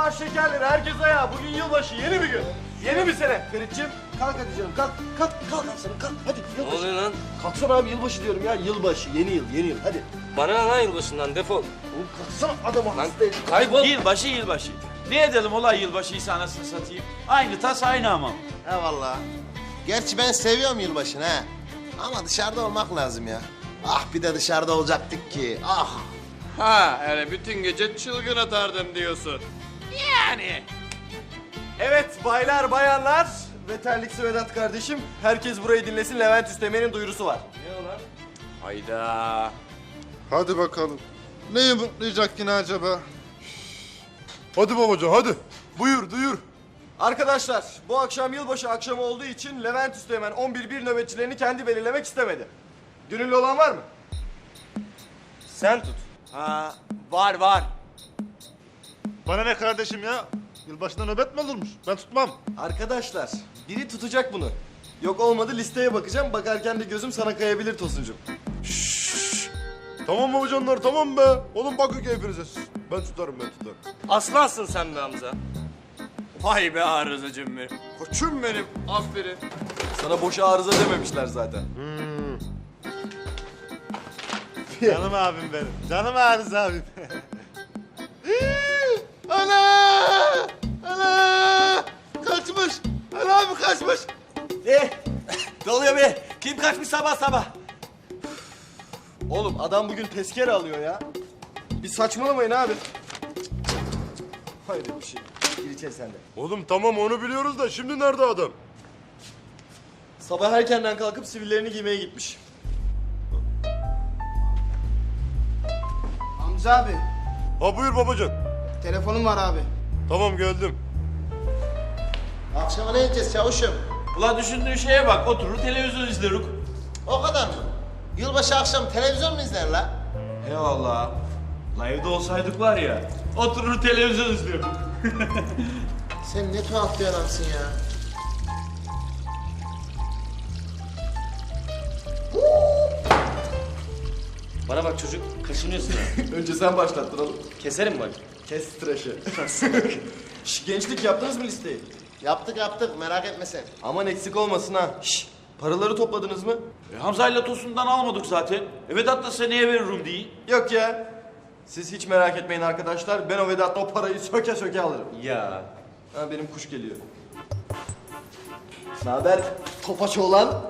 Sabah şekerleri herkes ayağa. Bugün yılbaşı yeni bir gün. Yeni bir sene. Feritçim kalk hadi canım kalk. Kalk kalk aslanım kalk. Hadi Ne yılbaşı. oluyor lan? Kalksana abi yılbaşı diyorum ya. Yılbaşı yeni yıl yeni yıl hadi. Bana ne lan yılbaşından defol. Oğlum kalksana adamı Lan hasta et. kaybol. Yılbaşı yılbaşı. Ne edelim olay yılbaşıysa anasını satayım. Aynı tas aynı ama. Eyvallah. Gerçi ben seviyorum yılbaşını ha. Ama dışarıda olmak lazım ya. Ah bir de dışarıda olacaktık ki. Ah. Ha, öyle bütün gece çılgın atardım diyorsun. Yani. Evet baylar bayanlar ve terliksi Vedat kardeşim. Herkes burayı dinlesin. Levent Üstemen'in duyurusu var. Hayda. Hadi bakalım. Neyi mutlayacak yine acaba? Hadi babacan hadi. Buyur duyur. Arkadaşlar bu akşam yılbaşı akşamı olduğu için Levent Üstemen 11-1 nöbetçilerini kendi belirlemek istemedi. Gönüllü olan var mı? Sen tut. Ha, var var. Bana ne kardeşim ya? Yılbaşında nöbet mi olurmuş? Ben tutmam. Arkadaşlar biri tutacak bunu. Yok olmadı listeye bakacağım. Bakarken de gözüm sana kayabilir Tosuncum. Tamam babacanlar tamam be. Oğlum bakın keyfinize. Ben tutarım ben tutarım. Aslansın sen be Hamza. Vay be arızacım benim. Koçum benim. Aferin. Sana boşa arıza dememişler zaten. Canım abim benim. Canım Arız abim. kaçmış sabah sabah? Oğlum adam bugün tezkere alıyor ya. Bir saçmalamayın abi. Hayır bir şey. Gir içeri sen de. Oğlum tamam onu biliyoruz da şimdi nerede adam? Sabah erkenden kalkıp sivillerini giymeye gitmiş. Hamza abi, Ha buyur babacan. telefonum var abi. Tamam geldim. Akşama ne yiyeceğiz çavuşum? Ulan düşündüğün şeye bak oturur televizyon izleriz. O kadar mı? Yılbaşı akşam televizyon mu izler la? Eyvallah. La evde olsaydık var ya oturur televizyon izlerdik. Sen ne tuhaf bir adamsın ya. Bana bak çocuk kaşınıyorsun ha. Önce sen başlattın oğlum. Keserim bak. Kes tıraşı. Şş, gençlik yaptınız mı listeyi? Yaptık yaptık merak etme sen. Aman eksik olmasın ha. Şş, paraları topladınız mı? E, Hamza ile Tosun'dan almadık zaten. E Vedat da seneye veririm diye. Yok ya. Siz hiç merak etmeyin arkadaşlar. Ben o Vedat'la o parayı söke söke alırım. Ya. Ha benim kuş geliyor. Ne haber? Topaç olan.